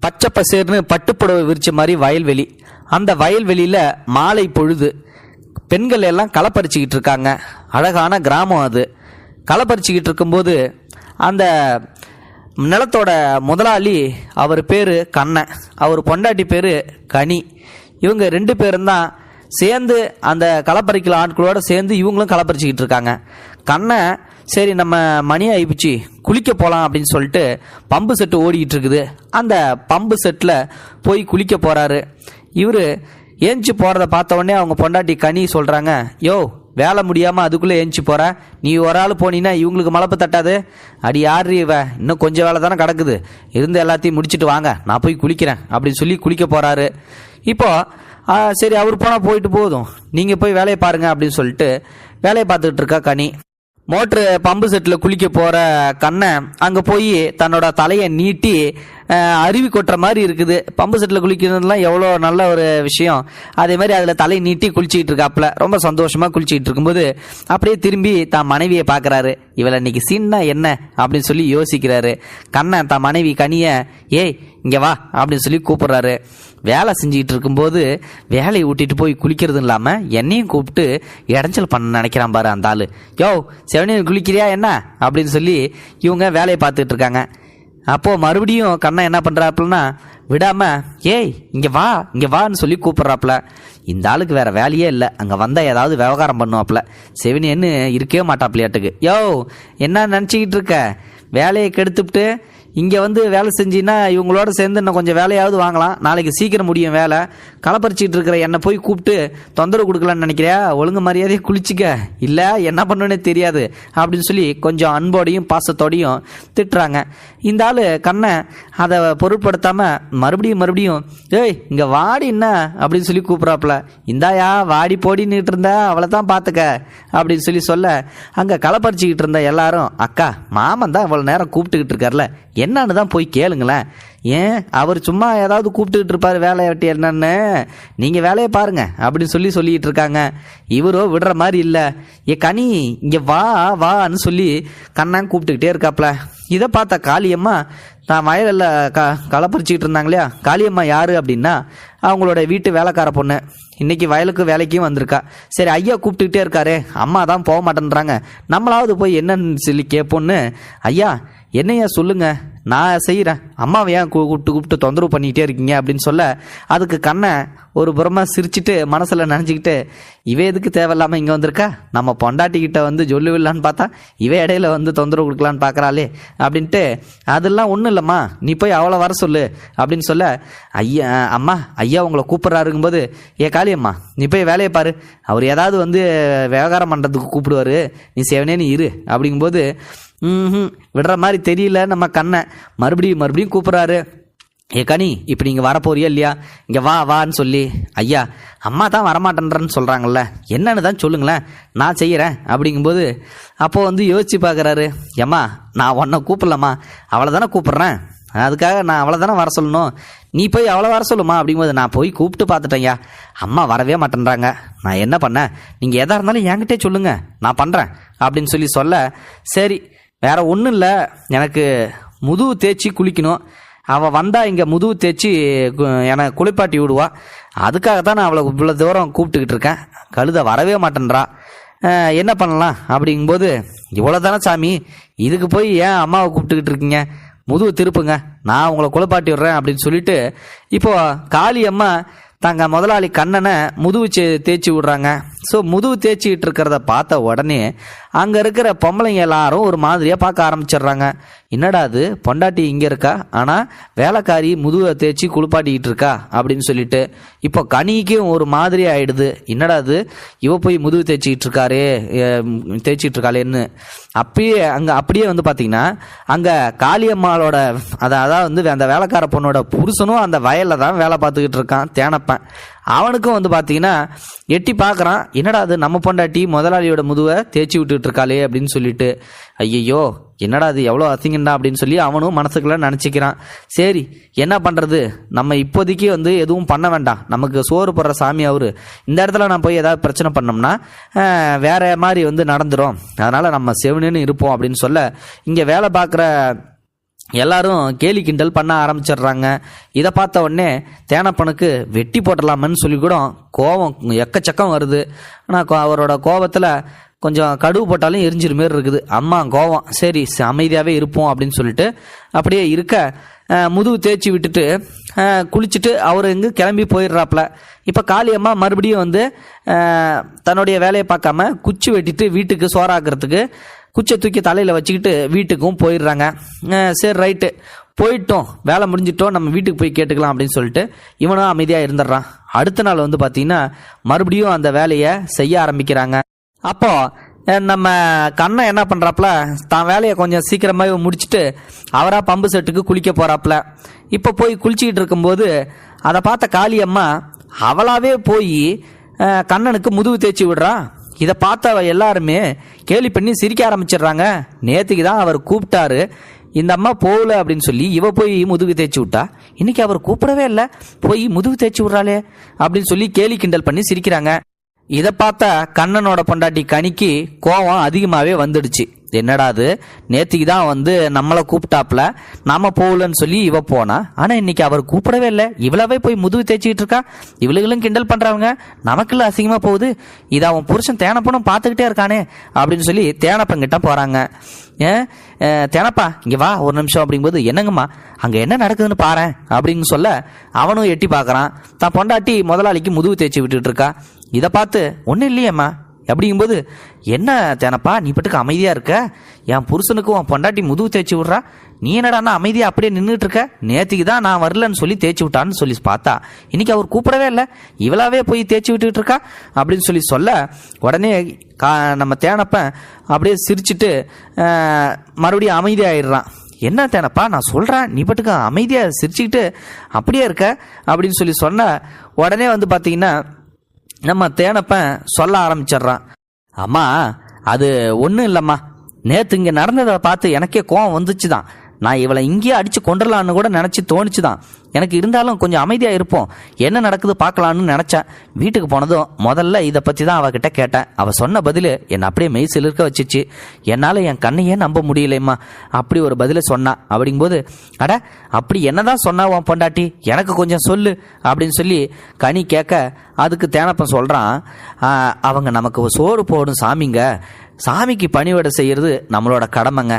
பச்சை பசேர்னு பட்டுப்புடவை விரிச்ச மாதிரி வயல்வெளி. அந்த வயல்வெளியில் மாலை பொழுது பெண்கள் எல்லாம் களப்பறிச்சிக்கிட்டு இருக்காங்க. அழகான கிராமம் அது. களப்பறிச்சிக்கிட்டு இருக்கும்போது அந்த நிலத்தோட முதலாளி அவர் பேர் கண்ணன். அவர் பொண்டாட்டி பேர் கனி. இவங்க ரெண்டு பேரும் தான் சேர்ந்து அந்த களப்பறிக்கல ஆட்களோடு சேர்ந்து இவங்களும் களப்பறிச்சிக்கிட்டு இருக்காங்க. கண்ணன் சரி நம்ம மணி ஆயிடுச்சு குளிக்க போகலாம் அப்படின்னு சொல்லிட்டு பம்பு செட்டு ஓடிக்கிட்டு இருக்குது. அந்த பம்பு செட்டில் போய் குளிக்க போகிறாரு இவர் ஏஞ்சி போகிறத பார்த்த உடனே அவங்க பொண்டாட்டி கனி சொல்கிறாங்க யோ வேலை முடியாமல் அதுக்குள்ளே ஏஞ்சி போகிற நீ ஒரு ஆள் போனீன்னா இவங்களுக்கு மலப்பு தட்டாது. அடி யார் இவ இன்னும் கொஞ்சம் வேலை தானே கிடக்குது. இருந்து எல்லாத்தையும் முடிச்சுட்டு வாங்க. நான் போய் குளிக்கிறேன் அப்படின்னு சொல்லி குளிக்க போகிறாரு இப்போது சரி அவர் போனால் போயிட்டு போதும். நீங்கள் போய் வேலையை பாருங்கள் அப்படின்னு சொல்லிட்டு வேலையை பார்த்துக்கிட்டு இருக்கா கனி. மோட்ரு பம்பு செட்டில் குளிக்க போகிற கண்ணை அங்கே போய் தன்னோட தலையை நீட்டி அருவி கொட்டுற மாதிரி இருக்குது. பம்பு செட்டில் குளிக்கிறதுலாம் எவ்வளோ நல்ல ஒரு விஷயம். அதே மாதிரி அதில் தலையை நீட்டி குளிச்சிக்கிட்டு இருக்காப்புல. ரொம்ப சந்தோஷமாக குளிச்சிக்கிட்டு இருக்கும்போது அப்படியே திரும்பி தான் மனைவியை பார்க்குறாரு. இவளை இன்னைக்கு சீன்னா என்ன? அப்படின்னு சொல்லி யோசிக்கிறாரு. கண்ணன் தான் மனைவி கனியை ஏய் இங்கே வா அப்படின்னு சொல்லி கூப்பிட்றாரு. வேலை செஞ்சுக்கிட்டு இருக்கும்போது வேலையை விட்டுட்டு போய் குளிக்கிறது இல்லாமல் என்னையும் கூப்பிட்டு இடைஞ்சல் பண்ண நினைக்கிறான் பாரு அந்த ஆள். யோ செவனியன் குளிக்கிறியா என்ன? அப்படின்னு சொல்லி இவங்க வேலையை பார்த்துட்டு இருக்காங்க. அப்போது மறுபடியும் கண்ணன் என்ன பண்ணுறாப்புலன்னா விடாமல் ஏய் இங்கே வா இங்கே வான்னு சொல்லி கூப்பிட்றாப்புல. இந்த ஆளுக்கு வேறு வேலையே இல்லை. அங்கே வந்தால் ஏதாவது விவகாரம் பண்ணுவாப்புல. செவினியன்னு இருக்கவே மாட்டாப்புலையாட்டுக்கு. யோ என்ன நினச்சிக்கிட்டு இருக்க? வேலையை கெடுத்துவிட்டு இங்கே வந்து வேலை செஞ்சின்னா இவங்களோட சேர்ந்து இன்னும் கொஞ்சம் வேலையாவது வாங்கலாம். நாளைக்கு சீக்கிரம் முடியும் வேலை. களைப்பறிச்சிக்கிட்டு இருக்கிற என்னை போய் கூப்பிட்டு தொந்தரவு கொடுக்கலான்னு நினைக்கிறியா? ஒழுங்கு மரியாதையை குளிச்சிக்க. இல்லை என்ன பண்ணுன்னே தெரியாது. அப்படின்னு சொல்லி கொஞ்சம் அன்போடையும் பாசத்தோடையும் திட்டுறாங்க. இந்த ஆள் கண்ணை அதை பொருட்படுத்தாமல் மறுபடியும் மறுபடியும் ஏய் இங்கே வாடி என்ன? அப்படின்னு சொல்லி கூப்பிட்றாப்புல. இந்தாயா வாடி போடின்னுட்டு இருந்தா அவளை தான் பார்த்துக்க அப்படின்னு சொல்லி சொல்ல அங்கே களைப்பறிச்சிக்கிட்டு இருந்த எல்லாரும் அக்கா மாமன் தான் இவ்வளோ நேரம் கூப்பிட்டுக்கிட்டு இருக்கார்ல. என்னன்னு தான் போய் கேளுங்களேன். ஏன் அவர் சும்மா ஏதாவது கூப்பிட்டுக்கிட்டு இருப்பார் வேலையை வெட்டி என்னன்னு? நீங்கள் வேலையை பாருங்க அப்படின்னு சொல்லி சொல்லிட்டு இருக்காங்க. இவரோ விடுற மாதிரி இல்லை. ஏ கனி இங்கே வா வான்னு சொல்லி கண்ணாங்க கூப்பிட்டுக்கிட்டே இருக்காப்ல. இதை பார்த்தா காளியம்மா நான் வயலில் க களப்பறிச்சிக்கிட்டு இருந்தாங்க இல்லையா காளியம்மா யார் அப்படின்னா அவங்களோட வீட்டு வேலைக்கார பொண்ணு. இன்னைக்கு வயலுக்கு வேலைக்கும் வந்திருக்கா. சரி ஐயா கூப்பிட்டுக்கிட்டே இருக்காரே. அம்மா தான் போக மாட்டேன்றாங்க. நம்மளாவது போய் என்னன்னு சொல்லி கேட்போன்னு ஐயா என்னையா சொல்லுங்க? நான் செய்கிறேன் அம்மாவை ஏன் கூப்பிட்டு கூப்பிட்டு தொந்தரவு பண்ணிக்கிட்டே இருக்கீங்க அப்படின்னு சொல்ல அதுக்கு கண்ணை ஒரு புறமா சிரிச்சிட்டு மனசில் நினச்சிக்கிட்டு இவே எதுக்கு தேவையில்லாமல் இங்கே வந்திருக்கா? நம்ம பொண்டாட்டிக்கிட்ட வந்து சொல்லுவில்லான்னு பார்த்தா இவே இடையில வந்து தொந்தரவு கொடுக்கலான்னு பார்க்குறாளே அப்படின்ட்டு அதெல்லாம் ஒன்றும் இல்லைம்மா. நீ போய் அவளை வர சொல்லு அப்படின்னு சொல்ல ஐயா அம்மா ஐயா உங்களை கூப்பிட்றாருங்கும்போது ஏ காளியம்மா நீ போய் வேலையை பாரு. அவர் ஏதாவது வந்து விவகாரம் பண்ணுறதுக்கு கூப்பிடுவாரு. நீ செவனே நீ இரு அப்படிங்கும்போது ம் விடுற மாதிரி தெரியல நம்ம கண்ணை. மறுபடியும் மறுபடியும் கூப்பிட்றாரு. ஏ கனி இப்போ நீங்கள் வரப்போறியா இல்லையா? இங்கே வா வான்னு சொல்லி ஐயா அம்மா தான் வரமாட்டேன்றன்னு சொல்கிறாங்கல்ல என்னன்னு தான் சொல்லுங்களேன். நான் செய்கிறேன் அப்படிங்கும்போது அப்போது வந்து யோசிச்சு பார்க்குறாரு ஏம்மா நான் உன்னை கூப்பிடலாமா அவளை தானே கூப்பிட்றேன். அதுக்காக நான் அவளை தானே வர சொல்லணும். நீ போய் அவளை வர சொல்லுமா? அப்படிங்கும்போது நான் போய் கூப்பிட்டு பார்த்துட்டேன்யா அம்மா வரவே மாட்டேன்றாங்க. நான் என்ன பண்ணேன்? நீங்கள் எதாக இருந்தாலும் என்கிட்டே சொல்லுங்கள் நான் பண்ணுறேன் அப்படின்னு சொல்லி சொல்ல சரி வேற ஒன்றும் இல்லை. எனக்கு முதுகு தேய்ச்சி குளிக்கணும். அவள் வந்தால் இங்கே முதுகு தேய்ச்சி கு- என்னை குளிப்பாட்டி விடுவா. அதுக்காக தான் நான் அவளை இவ்வளோ தூரம் கூப்பிட்டுக்கிட்டு இருக்கேன். கழுத வரவே மாட்டேன்றா. என்ன பண்ணலாம்? அப்படிங்கும்போது இவ்வளோ தானே சாமி? இதுக்கு போய் ஏன் அம்மாவை கூப்பிட்டுக்கிட்டு இருக்கீங்க? முதுகு திருப்புங்க. நான் உங்களை குளிப்பாட்டி விடுறேன் அப்படின்னு சொல்லிட்டு இப்போது காளி அம்மா தாங்க முதலாளி கண்ணனை முதுகு தேய்ச்சி விடுறாங்க. ஸோ முதுகு தேய்ச்சிக்கிட்டு இருக்கிறத பார்த்த உடனே அங்கே இருக்கிற பொம்பளைங்க எல்லாரும் ஒரு மாதிரியாக பார்க்க ஆரம்பிச்சிடுறாங்க. என்னடா அது பொண்டாட்டி இங்கே இருக்கா? ஆனால் வேலைக்காரி முதுகை தேய்ச்சி குளிப்பாட்டிக்கிட்டு இருக்கா? அப்படின்னு சொல்லிட்டு இப்போ கனிக்கும் ஒரு மாதிரி ஆயிடுது. என்னடா அது இவ போய் முதுகு தேய்ச்சிக்கிட்டு இருக்காரே தேய்ச்சிட்டு இருக்காளேன்னு. அப்படியே அங்கே அப்படியே வந்து பார்த்தீங்கன்னா அங்கே காளியம்மாளோட அதை அதாவது வந்து அந்த வேலைக்கார பொண்ணோட புருஷனும் அந்த வயலில் தான் வேலை பார்த்துக்கிட்டு இருக்கான். பார்ப்பேன். அவனுக்கும் வந்து பார்த்தீங்கன்னா எட்டி பார்க்குறான் என்னடா அது நம்ம பொண்டாட்டி முதலாளியோட முதுவை தேய்ச்சி விட்டுட்டு இருக்காளே அப்படின்னு சொல்லிட்டு ஐயையோ என்னடா அது எவ்வளோ அசிங்கண்டா அப்படின்னு சொல்லி அவனும் மனசுக்குள்ள நினச்சிக்கிறான். சரி என்ன பண்ணுறது நம்ம இப்போதைக்கு வந்து எதுவும் பண்ண வேண்டாம். நமக்கு சோறு போடுற சாமி அவரு. இந்த இடத்துல நான் போய் ஏதாவது பிரச்சனை பண்ணோம்னா ஆஹ், வேற மாதிரி வந்து நடந்துடும் அதனால் நம்ம செவனுன்னு இருப்போம் அப்படின்னு சொல்ல இங்கே வேலை பார்க்குற எல்லாரும் கேலி கிண்டல் பண்ண ஆரம்பிச்சிடுறாங்க. இதை பார்த்த உடனே தேனப்பனுக்கு வெட்டி போட்டலாமன்னு சொல்லி கூட கோபம் எக்கச்சக்கம் வருது. ஆனால் அவரோட கோபத்தில் கொஞ்சம் கடுவு போட்டாலும் எரிஞ்சிரு மாரி இருக்குது. அம்மா கோவம் சரி ச- அமைதியாகவே இருப்போம் அப்படின்னு சொல்லிட்டு அப்படியே இருக்க முதுகு தேய்ச்சி விட்டுட்டு குளிச்சுட்டு அவர் எங்கே கிளம்பி போயிடுறாப்புல. இப்போ காளியம்மா மறுபடியும் வந்து தன்னுடைய வேலையை பார்க்காம குச்சி வெட்டிட்டு வீட்டுக்கு சோறாக்குறதுக்கு குச்சை தூக்கி தலையில் வச்சுக்கிட்டு வீட்டுக்கும் போயிடுறாங்க. சரி ரைட்டு போயிட்டோம். வேலை முடிஞ்சிட்டோம். நம்ம வீட்டுக்கு போய் கேட்டுக்கலாம் அப்படின்னு சொல்லிட்டு இவனும் அமைதியாக இருந்துடுறான். அடுத்த நாள் வந்து பார்த்தீங்கன்னா மறுபடியும் அந்த வேலையை செய்ய ஆரம்பிக்கிறாங்க. அப்போ நம்ம கண்ணன் என்ன பண்ணுறாப்புல தான் வேலையை கொஞ்சம் சீக்கிரமாகவே முடிச்சுட்டு அவராக பம்பு செட்டுக்கு குளிக்க போகிறாப்புல இப்போ போய் குளிச்சுக்கிட்டு இருக்கும்போது அதை பார்த்த காளியம்மா அவளாவே போய் கண்ணனுக்கு முதுகு தேய்ச்சி விடுறா. இதை பார்த்த எல்லாருமே கேலி பண்ணி சிரிக்க ஆரம்பிச்சிடுறாங்க. நேற்றுக்கு தான் அவர் கூப்பிட்டாரு. இந்த அம்மா போகல அப்படின்னு சொல்லி இவ போய் முதுகு தேய்ச்சி விட்டா. இன்னைக்கு அவர் கூப்பிடவே இல்லை. போய் முதுகு தேய்ச்சி விட்றாளே அப்படின்னு சொல்லி கேலி கிண்டல் பண்ணி சிரிக்கிறாங்க. இதை பார்த்த கண்ணனோட பொண்டாட்டி கனிக்கு கோவம் அதிகமாகவே வந்துடுச்சு. என்னடா அது? நேத்திக்கு தான் வந்து நம்மளை கூப்பிட்டாப்ல நாம போகலன்னு சொல்லி இவ போனா. ஆனா இன்னைக்கு அவர் கூப்பிடவே இல்லை. இவ்வளவே போய் முதுகு தேய்ச்சிக்கிட்டு இருக்கா. இவளுகளும் கிண்டல் பண்றாங்க. நமக்குள்ள அசிங்கமா போகுது. இதை அவன் புருஷன் தேனப்பனும் பார்த்துக்கிட்டே இருக்கானே அப்படின்னு சொல்லி தேனப்பங்கிட்ட போறாங்க. ஏன் தேனப்பா இங்க வா ஒரு நிமிஷம் அப்படிங்கும்போது என்னங்கம்மா அங்க என்ன நடக்குதுன்னு பாரேன் அப்படின்னு சொல்ல அவனும் எட்டி பார்க்கறான். தான் பொண்டாட்டி முதலாளிக்கு முதுகு தேய்ச்சி விட்டுட்டு இருக்கா. இதை பார்த்து ஒன்றும் இல்லையேம்மா. அப்படிங்கும்போது என்ன தேனப்பா நீ பட்டுக்கு அமைதியாக இருக்க? என் புருஷனுக்கு உன் பொண்டாட்டி முதுகு தேய்ச்சி விட்றா? நீ என்னடான்னா அமைதியாக அப்படியே நின்றுட்டு இருக்க நேற்றுக்கு தான் நான் வரலன்னு சொல்லி தேய்ச்சி விட்டான்னு சொல்லி பார்த்தா இன்னைக்கு அவர் கூப்பிடவே இல்லை. இவளாவே போய் தேய்ச்சி விட்டுட்டு இருக்கா அப்படின்னு சொல்லி சொல்ல உடனே கா நம்ம தேனப்பன் அப்படியே சிரிச்சுட்டு மறுபடியும் அமைதியாயிடுறான். என்ன தேனப்பா நான் சொல்கிறேன் நீ பட்டுக்கு அமைதியாக சிரிச்சுக்கிட்டு அப்படியே இருக்க? அப்படின்னு சொல்லி சொன்ன உடனே வந்து பார்த்தீங்கன்னா நம்ம தேனப்பன் சொல்ல ஆரம்பிச்சிடுறான். அம்மா அது ஒன்றும் இல்லைம்மா. நேற்று இங்கே நடந்ததை பார்த்து எனக்கே கோவம் வந்துச்சு தான் நான் இவளை இங்கேயே அடித்து கொண்டுடலான்னு கூட நினச்சி தோணுச்சு தான் எனக்கு இருந்தாலும் கொஞ்சம் அமைதியாக இருப்போம். என்ன நடக்குது பார்க்கலான்னு நினச்சேன். வீட்டுக்கு போனதும் முதல்ல இதை பற்றி தான் அவகிட்ட கேட்டேன். அவள் சொன்ன பதில் என்னை அப்படியே மெய் இருக்க வச்சிச்சு. என்னால் என் கண்ணையே நம்ப முடியலைம்மா. அப்படி ஒரு பதிலை சொன்னா. அப்படிங்கும்போது அட அப்படி என்னதான் சொன்னா பொண்டாட்டி? எனக்கு கொஞ்சம் சொல்லு. அப்படின்னு சொல்லி கனி கேட்க அதுக்கு தேனப்பன் சொல்கிறான் அவங்க நமக்கு சோறு போடும் சாமிங்க. சாமிக்கு பணிவிடை செய்கிறது நம்மளோட கடமைங்க.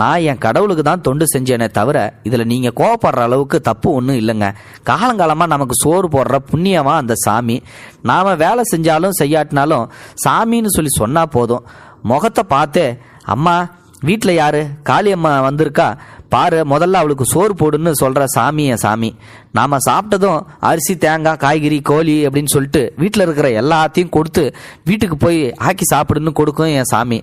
நான் என் கடவுளுக்கு தான் தொண்டு செஞ்சேனே தவிர இதில் நீங்கள் கோவப்படுற அளவுக்கு தப்பு ஒன்றும் இல்லைங்க. காலங்காலமாக நமக்கு சோறு போடுற புண்ணியமாக அந்த சாமி. நாம் வேலை செஞ்சாலும் செய்யாட்டினாலும் சாமின்னு சொல்லி சொன்னால் போதும். முகத்தை பார்த்தே அம்மா வீட்டில் யார்? காளியம்மா வந்திருக்கா? பாரு முதல்ல அவளுக்கு சோறு போடுன்னு சொல்கிற சாமி என் சாமி. நாம் சாப்பிட்டதும் அரிசி தேங்காய் காய்கறி கோழி அப்படின்னு சொல்லிட்டு வீட்டில் இருக்கிற எல்லாத்தையும் கொடுத்து வீட்டுக்கு போய் ஆக்கி சாப்பிடுன்னு கொடுக்கும் என் சாமி.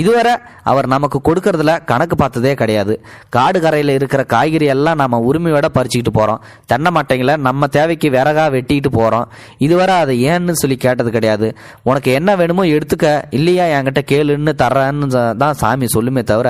இதுவரை அவர் நமக்கு கொடுக்கறதுல கணக்கு பார்த்ததே கிடையாது. காடு கரையில் இருக்கிற காய்கறி எல்லாம் நம்ம உரிமையோட பறிச்சுக்கிட்டு போகிறோம் தென்னை மட்டைங்களை நம்ம தேவைக்கு விறகா வெட்டிக்கிட்டு போகிறோம் இதுவரை அதை ஏன்னு சொல்லி கேட்டது கிடையாது. உனக்கு என்ன வேணுமோ எடுத்துக்க இல்லையா என்கிட்ட கேளுன்னு தர்றேன்னு தான் சாமி சொல்லுமே தவிர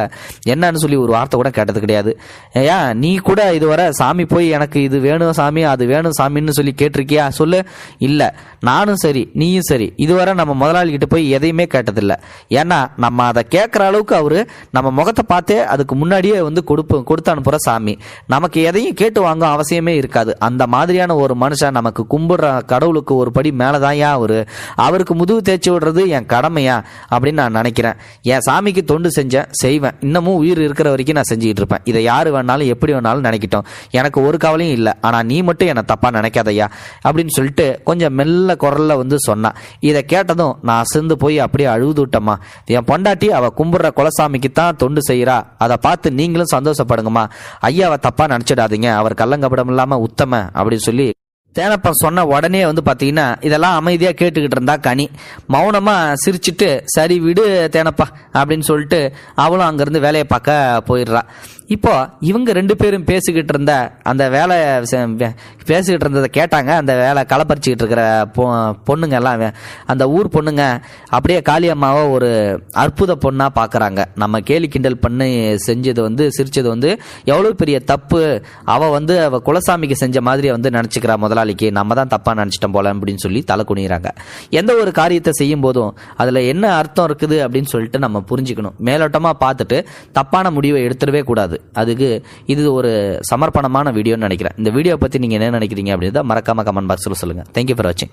என்னன்னு சொல்லி ஒரு வார்த்தை கூட கேட்டது கிடையாது. ஏன் நீ கூட இதுவரை சாமி போய் எனக்கு இது வேணும் சாமி அது வேணும் சாமின்னு சொல்லி கேட்டிருக்கியா? சொல்லு. இல்லை நானும் சரி நீயும் சரி. இதுவரை நம்ம முதலாளிகிட்ட போய் எதையுமே கேட்டதில்ல. ஏன்னா நம்ம அதை கேட்குற அளவுக்கு அவர் நம்ம முகத்தை பார்த்தே அதுக்கு முன்னாடியே வந்து கொடுப்போம் கொடுத்து அனுப்புகிற சாமி. நமக்கு எதையும் கேட்டு வாங்க அவசியமே இருக்காது. அந்த மாதிரியான ஒரு மனுஷன் நமக்கு கும்பிடுற கடவுளுக்கு ஒரு படி மேலே தான் ஏன் அவர். அவருக்கு முதுகு தேய்ச்சி விடுறது என் கடமையா அப்படின்னு நான் நினைக்கிறேன். என் சாமிக்கு தொண்டு செஞ்சேன் செய்வேன். இன்னமும் உயிர் இருக்கிற வரைக்கும் நான் செஞ்சுக்கிட்டு இருப்பேன். இதை யார் வேணாலும் எப்படி வேணாலும் நினைக்கட்டும். எனக்கு ஒரு கவலையும் இல்லை. ஆனால் நீ மட்டும் என்னை தப்பாக நினைக்காதையா அப்படின்னு சொல்லிட்டு கொஞ்சம் மெல்ல குரலில் வந்து சொன்னான் இதை கேட்டதும் நான் அசந்து போய் அப்படியே அழுது விட்டம்மா. என் பொண்டாட்டி அவள் கும்பிட்ற குலசாமிக்கு தான் தொண்டு செய்கிறா அதை பார்த்து நீங்களும் சந்தோஷப்படுங்கம்மா. ஐயாவை தப்பாக நினச்சிடாதீங்க. அவர் கள்ளங்கப்படம் இல்லாமல் உத்தம அப்படின்னு சொல்லி தேனப்பன் சொன்ன உடனே வந்து பார்த்தீங்கன்னா இதெல்லாம் அமைதியாக கேட்டுக்கிட்டு இருந்தா கனி. மௌனமாக சிரிச்சிட்டு சரி விடு தேனப்பா அப்படின்னு சொல்லிட்டு அவளும் அங்கேருந்து வேலையை பார்க்க போயிடுறா. இப்போ இவங்க ரெண்டு பேரும் பேசிக்கிட்டு இருந்த அந்த வேலை செ- வே- பேசிக்கிட்டு இருந்ததை கேட்டாங்க. அந்த வேலை களப்பறிச்சிக்கிட்டு இருக்கிற பொ பொண்ணுங்க எல்லாம் வே- அந்த ஊர் பொண்ணுங்க அப்படியே காளியம்மாவை ஒரு அற்புத பொண்ணாக பார்க்குறாங்க நம்ம கேலி கிண்டல் பண்ணி செஞ்சது வந்து சிரித்தது வந்து எவ்வளோ பெரிய தப்பு. அவள் வந்து அவள் குலசாமிக்கு செஞ்ச மாதிரி வந்து நினச்சிக்கிறா முதலாளிக்கு. நம்ம தான் தப்பாக நினச்சிட்டோம் போல அப்படின்னு சொல்லி தலை குனிகிறாங்க எந்த ஒரு காரியத்தை செய்யும் போதும் அதில் என்ன அர்த்தம் இருக்குது அப்படின்னு சொல்லிட்டு நம்ம புரிஞ்சுக்கணும். மேலோட்டமாக பார்த்துட்டு தப்பான முடிவை எடுத்துடவே கூடாது. அது அதுக்கு இது ஒரு சமர்ப்பணமான வீடியோன்னு நினைக்கிறேன். இந்த வீடியோ பற்றி நீங்கள் என்ன நினைக்கிறீங்க அப்படின்றத மறக்காம கமெண்ட் பாக்ஸில் சொல்லுங்கள் தேங்க்யூ ஃபார் வாட்சிங்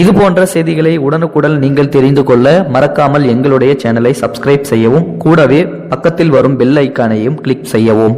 இது போன்ற செய்திகளை உடனுக்குடன் நீங்கள் தெரிந்து கொள்ள மறக்காமல் எங்களுடைய சேனலை சப்ஸ்கிரைப் செய்யவும் கூடவே பக்கத்தில் வரும் பெல் ஐக்கானையும் கிளிக் செய்யவும்.